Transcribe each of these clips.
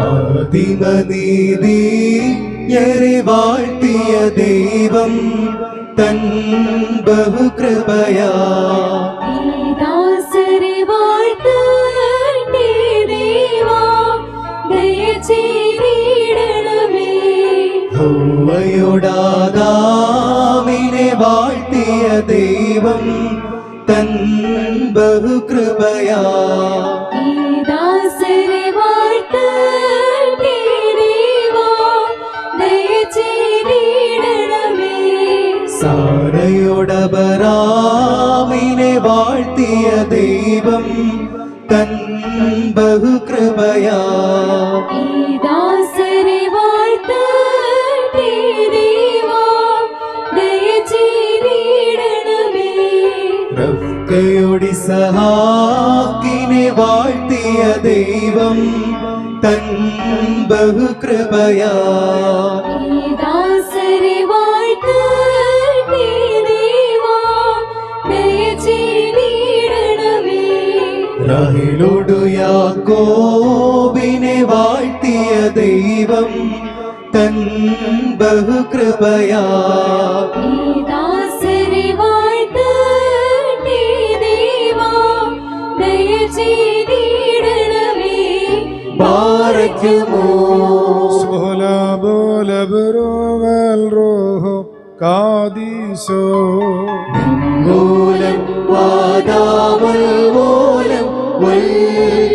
ആദിമനീതി ഞരെ വാഴ്ത്തിയ ദൈവം തൻ ബഹുകൃപയാ. ഹൗവയോടാദാമിനെ വാഴ്ത്തിയ ദൈവം തൻ ബഹുകൃപയാ. സാരയോടബറാമിനെ വാഴ്ത്തിയ ദൈവം തൻ ബഹുകൃപയാ. റഫ്കയൊടി സഹാക്കിനെ വാഴ്ത്തിയ ദൈവം തൻ ബഹുകൃപയാ. യാക്കോബിനെ വാഴ്ത്തിയ ദൈവം തൻ ബഹുകൃപയാ. ഈ ദാസരെ വാഴ്ത്തട്ടെ ദേവാ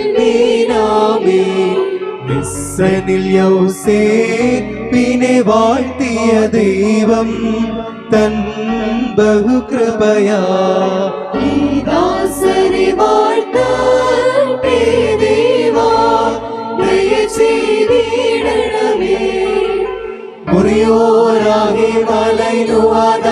വൽമീനാമേ മിസ്സനിൽ യൗസേ പിന്നെ വാഴ്ത്തിയ ദൈവം തൻ ബഹുകൃപയാ. ദേവാ ദയചെയ്തിടണമേ മുറിയോരാകെ മലൈനുവാദാ